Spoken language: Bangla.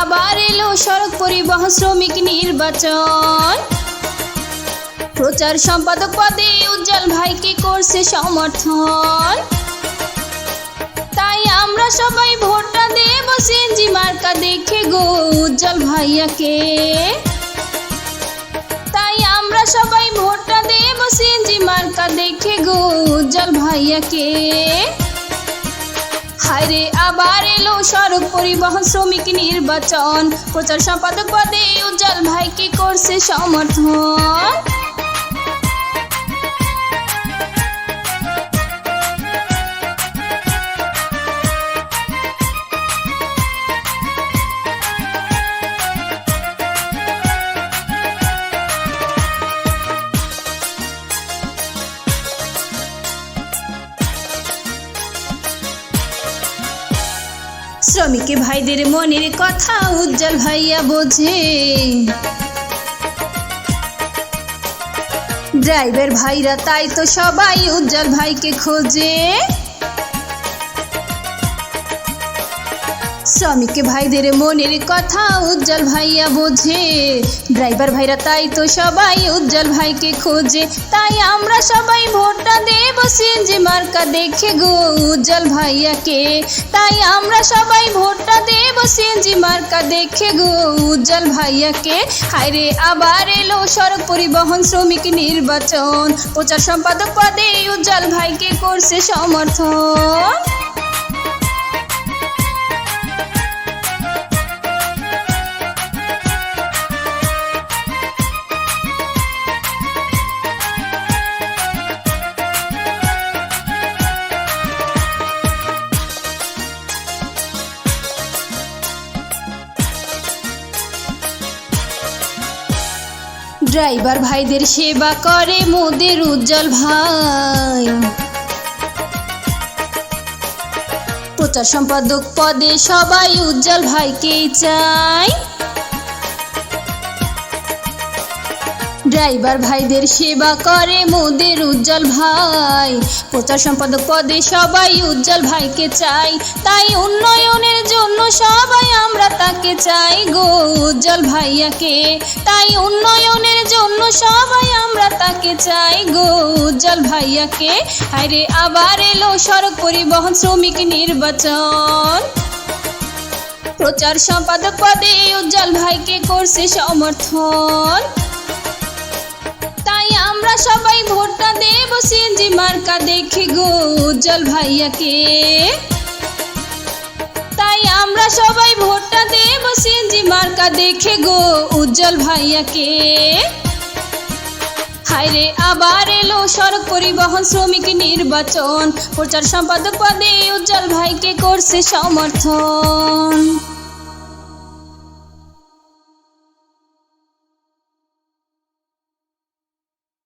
আবার এলো সড়ক পরিবহন শ্রমিক নির্বাচন। প্রচার সম্পাদক পদে উজ্জ্বল ভাইকে করছে সমর্থন। তাই আমরা সবাই ভোটটা দেব, সিএনজি মার্কা দেখে গো উজ্জ্বল ভাইয়াকে। তাই আমরা সবাই ভোটটা দেব, সিএনজি মার্কা দেখে গো উজ্জ্বল ভাইয়াকে। হায়রে আবার এলো সড়ক পরিবহন শ্রমিক নির্বাচন। প্রচার সম্পাদক পদে উজ্জ্বল ভাইকে করছে সমর্থন। শ্রমিক ভাইদের মনের কথা উজ্জ্বল ভাইয়া বোঝে। ড্রাইভার ভাইরা তাই তো সবাই উজ্জ্বল ভাইকে খোঁজে। শ্রমিক ভাইদের মনের কথা উজ্জ্বল ভাইয়া বোঝে। ড্রাইভার ভাইরা তাই তো সবাই উজ্জ্বল ভাইকে খোঁজে। তাই আমরা সবাই ভোটটা দেব সিএনজি মার্কা দেখে গো উজ্জ্বল ভাইয়াকে। তাই আমরা সবাই ভোটটা দেব সিএনজি মার্কা দেখে গো উজ্জ্বল ভাইয়াকে। হায়রে আবার এলো সড়ক পরিবহন শ্রমিক নির্বাচন। প্রচার সম্পাদক পদে উজ্জ্বল ভাইকে করছে সমর্থন। ড্রাইভার ভাইদের সেবা করে মোদের উজ্জ্বল ভাই। প্রচার সম্পাদক পদে সবাই উজ্জ্বল ভাইকেই চাই। ড্রাইভার ভাইদের সেবা করে মোদের উজ্জ্বল ভাই। প্রচার সম্পাদক পদে সবাই উজ্জ্বল ভাইকে চাই। তাই উন্নয়নের জন্য সবাই আমরা তাকে চাই গো উজ্জ্বল ভাইয়াকে। তাই উন্নয়নের জন্য সবাই আমরা তাকে চাই গো উজ্জ্বল ভাইয়াকে। আরে আবার এলো সড়ক পরিবহন শ্রমিক নির্বাচন। প্রচার সম্পাদক পদে উজ্জ্বল ভাইকে করছে সমর্থন। তাই আমরা সবাই ভোটটা দেব, সিএনজি মার্কা দেখে গো উজ্জ্বল ভাইয়াকে। তাই আমরা সবাই ভোটটা দেব, সিএনজি মার্কা দেখে গো উজ্জ্বল ভাইয়াকে। হায়রে, আবার এলো সড়ক পরিবহন শ্রমিক নির্বাচন। প্রচার সম্পাদক পদে উজ্জ্বল ভাইকে করছে সমর্থন।